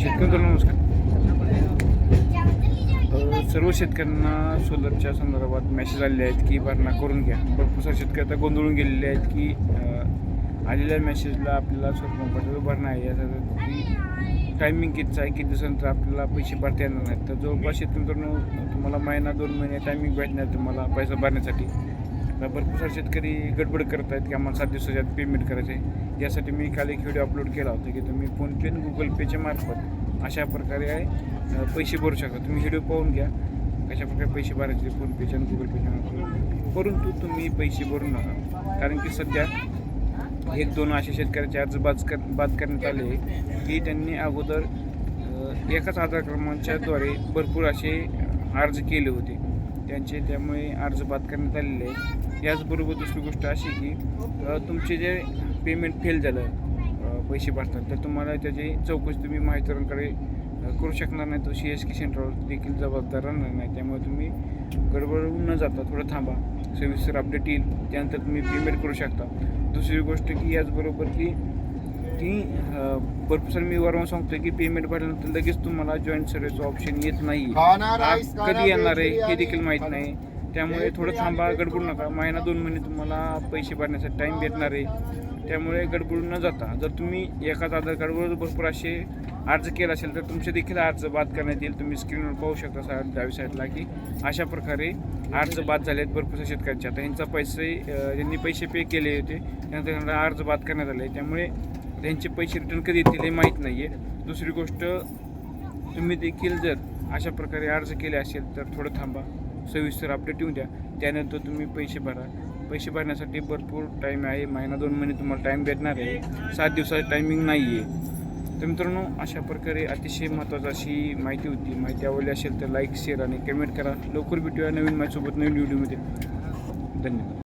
शेतकरी नमस्कार. सर्व शेतकऱ्यांना सोलरच्या संदर्भात मेसेज आलेले आहेत की भरणा करून घ्या. भरपूर सारे शेतकरी आता गोंधळून गेलेले आहेत की आलेल्या मेसेजला आपल्याला स्वरूपाचा भरणा आहे. याचा टायमिंग कितीचा आहे किती दिवसानंतर आपल्याला पैसे भरता येणार नाहीत. तर जवळपास शेतकरी तुम्हाला महिना दोन महिने टायमिंग भेटणार तुम्हाला पैसा भरण्यासाठी. भरपूर सारे शेतकरी गडबड करत आहेत की आम्हाला सात दिवसाच्या आत पेमेंट करायचं आहे. यासाठी मी काल एक व्हिडिओ अपलोड केला होता की तुम्ही फोनपे आणि गुगल पेच्या मार्फत अशा प्रकारे आहे पैसे भरू शकता. तुम्ही व्हिडिओ पाहून घ्या. कशा प्रकारे पैसे भरायचे फोनपेच्या आणि गुगल पेच्या मार्फत. परंतु तुम्ही पैसे भरू नका. कारण की सध्या एक दोन असे शेतकऱ्याचे अर्ज बाद कर बाद करण्यात आले की त्यांनी अगोदर एकाच आधार क्रमांकाच्याद्वारे भरपूर असे अर्ज केले होते. त्यांचे त्यामुळे अर्ज बाद करण्यात आलेले आहे. याचबरोबर दुसरी गोष्ट अशी की तुमचे जे पेमेंट फेल झालं पैसे भरतात तर तुम्हाला त्याची चौकशी तुम्ही माहितीकडे करू शकणार नाही. तो सी एस के सेंटरवर देखील जबाबदार राहणार नाही. त्यामुळे तुम्ही गडबडून न जाता थोडं थांबा. सविस्तर अपडेट येईल. त्यानंतर तुम्ही पेमेंट करू शकता. दुसरी गोष्ट की याचबरोबर की की अ, भरपूर सारे मी वरून सांगतोय की पेमेंट भरल्यानंतर लगेच तुम्हाला जॉईंट सर्व्हिसचं ऑप्शन येत नाही. कधी येणार आहे हे देखील माहीत नाही. त्यामुळे थोडं थांबा गडबडू नका. महिना दोन महिने तुम्हाला पैसे भरण्यासाठी टाईम भेटणार आहे. त्यामुळे गडबडून न जाता जर तुम्ही एकाच आधार कार्डवर भरपूर असे अर्ज केला असेल तर तुमचे देखील अर्ज बाद करण्यात येईल. तुम्ही स्क्रीनवर पाहू शकता सा डावी साईडला की अशा प्रकारे अर्ज बाद झाले आहेत भरपूर शेतकऱ्यांचे. आता ह्यांचा पैसे ज्यांनी पैसे पे केले होते त्यानंतर त्यांना अर्ज बाद करण्यात आले. त्यामुळे त्यांचे पैसे रिटर्न कधी येतील हे माहीत नाही आहे दुसरी गोष्ट तुम्ही देखील जर अशा प्रकारे अर्ज केले असेल तर थोडं थांबा. सविस्तर अपडेट येऊन द्या. त्यानंतर तुम्ही पैसे भरा. पैसे भरण्यासाठी भरपूर टाईम आहे. महिना दोन महिने तुम्हाला टाईम भेटणार आहे. सात दिवसाचं टायमिंग नाही आहे तर मित्रांनो अशा प्रकारे अतिशय महत्त्वाची अशी माहिती होती. माहिती आवडली असेल तर लाईक शेअर आणि कमेंट करा. लवकर भेटूया नवीन माझ्यासोबत नवीन व्हिडिओमध्ये धन्यवाद.